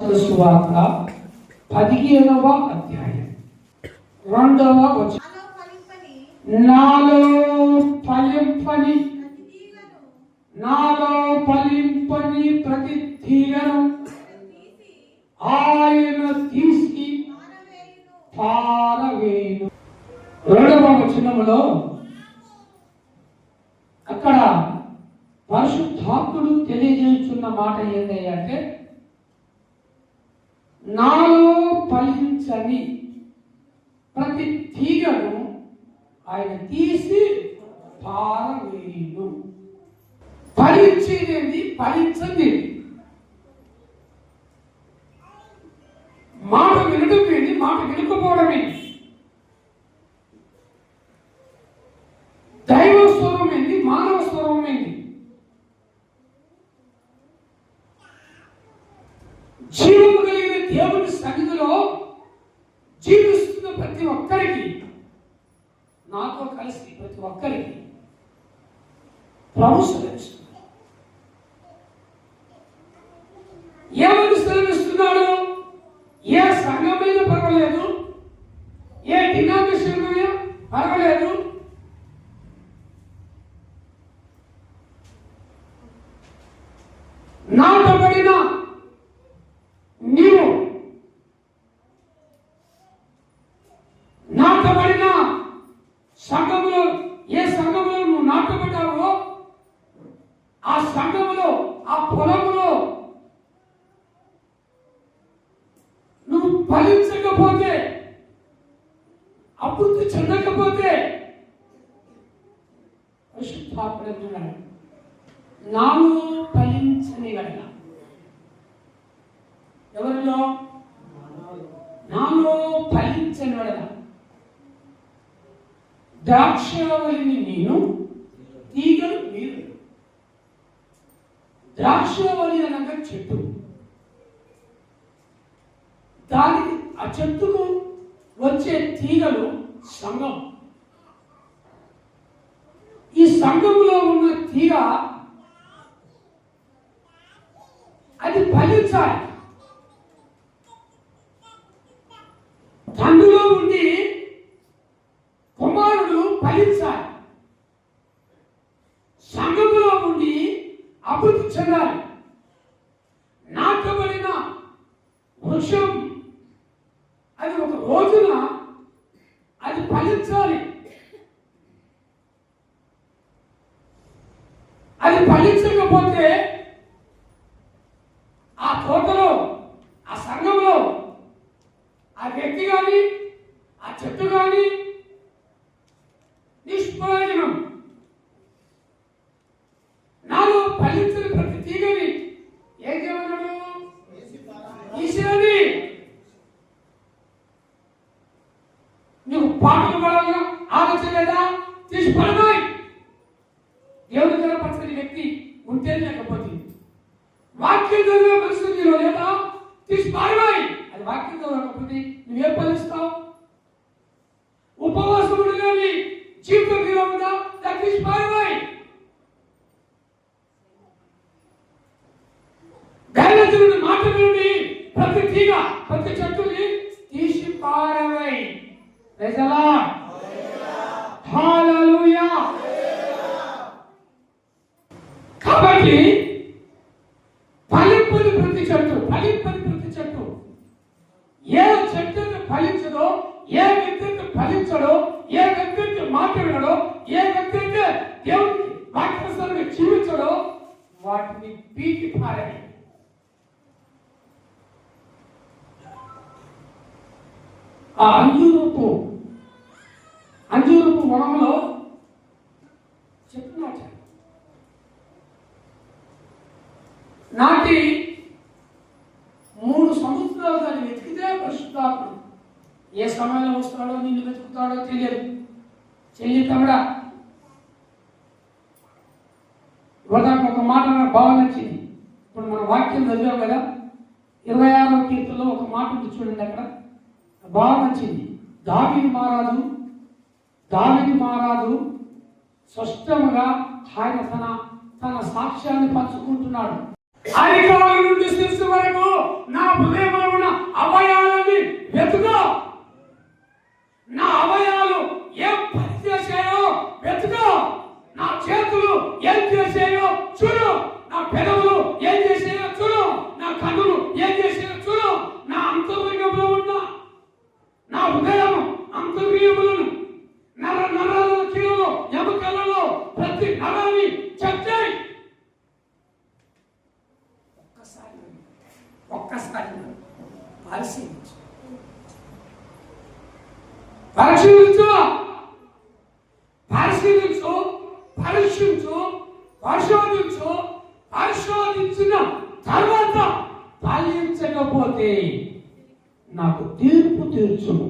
సువార్త పదిహేనవ అధ్యాయం. రెండవ నాలో ఫలింపని నాలో ఫలింపని ప్రతి తీగను ఆయన తీసి పారవేను రెండవ వచనములో అక్కడ పరిశుద్ధాత్ముడు తెలియజేస్తున్న మాట ఏంటంటే అంటే నాలో ఫలించని ప్రతి తీగను ఆయన తీసి పారవేయును. ఫలించేది ఫలించదేది నాతో కలిసి ప్రతి ఒక్కరికి ప్రభు సెలవిస్తున్నాడు ఏమని సెలవిస్తున్నాడు? ఏ సంఘమైన పర్వాలేదు? ఏ డినామినేషన్ అయినా పర్వాలేదు? నాటబడిన నీవు నాటబడిన సంఘములో ఏ సంఘములో నువ్వు నాటబడ్డావో ఆ సంఘములో ఆ పొలములో నువ్వు ఫలించకపోతే అభివృద్ధి చెందకపోతే పరిశుద్ధాత్మడు నాను ఫలించని వెళ్ళ ఎవరిలో? నాలో ఫలించని వెళ్ళ ద్రాక్షవల్లిని నేను తీగలు ద్రాక్షవల్లి అనగా చెట్టు దానికి ఆ చెట్టుకు వచ్చే తీగలు సంఘం. ఈ సంఘంలో ఉన్న తీగ అది ఫలించాలి తండ్రిలో ఉండి కుమారుడు ఫలించాలి సంఘములో ఉండి అభివృద్ధి చెందాలి నాటబడిన వృక్షం అది ఒక రోజున అది ఫలించాలి. అది ఫలించకపోతే ఆ తోటలో ఆ సంఘంలో ఆ వ్యక్తి కానీ ఆ చెట్టు కానీ నిష్ప్రయోజనం నాలో ఫలించిన ప్రతి తీగని ఏం చేయమన్నాడు ఈశ్వరుని నువ్వు పాటలు ఆలోచన లేదా తీసి పడమాయి దేవుని కనపరచని వ్యక్తి ఉంటే లేకపోతే. వాక్యం చదివే మనుషులు నీలో లేదా? తీసి పారిపోయి అది వాక్యం చదవకపోతే నువ్వేం ఫలిస్తావు ఉపవాసం ఉండగాని జీవితం నీలో ఉందా దాన్ని తీసి పారమాయి దైవజనుడి మాట నుండి ప్రతి తీగ ప్రతి చెట్టుని తీసి పారవై ప్రజలా హల్లెలూయా కాబట్టి ఫలింపని ప్రతి చెట్టు ఫలింపని ప్రతి చెట్టు. ఏ చెట్టుకి ఫలించదో ఏ వ్యక్తికి ఫలించడో ఏ వ్యక్తికి మాట వినడో ఏ వ్యక్తికి దేవునికి వాక్యసరంగా జీవించడో వాటిని పీకి పారే ఆ అంజూరపు అంజూరపు వనంలో చెట్టు నాటారు నాటి మూడు సంవత్సరాలు దాన్ని వెతికితే పరిశుద్ధాత్ముడు ఏ సమయంలో వస్తాడో నిన్ను వెతుకుతాడో తెలియదు. చెల్లి తమడా ఇవ్వడానికి ఒక మాట నాకు బాగా నచ్చింది. ఇప్పుడు మన వాక్యం చదివాం కదా? ఇరవై ఆరో కీర్తనలో ఒక మాట ఉంది చూడండి అక్కడ. బాగా నచ్చింది. దావిది మహారాజు దానిని మహారాజు స్పష్టముగా ఆయన తన తన సాక్ష్యాన్ని పంచుకుంటున్నాడు. అధికారుల నుండి శిశు వరకు నా హృదయంలో ఉన్న అవయాలని వెతుకో. నా అవయాలు ఏం ఒక్కసారి పరిశీలించు. పరిశీలించు. పరిశీలించు పరీక్షించు పరిశోధించు పరిశోధించిన తర్వాత ఫలించకపోతే నాకు తీర్పు తీర్చును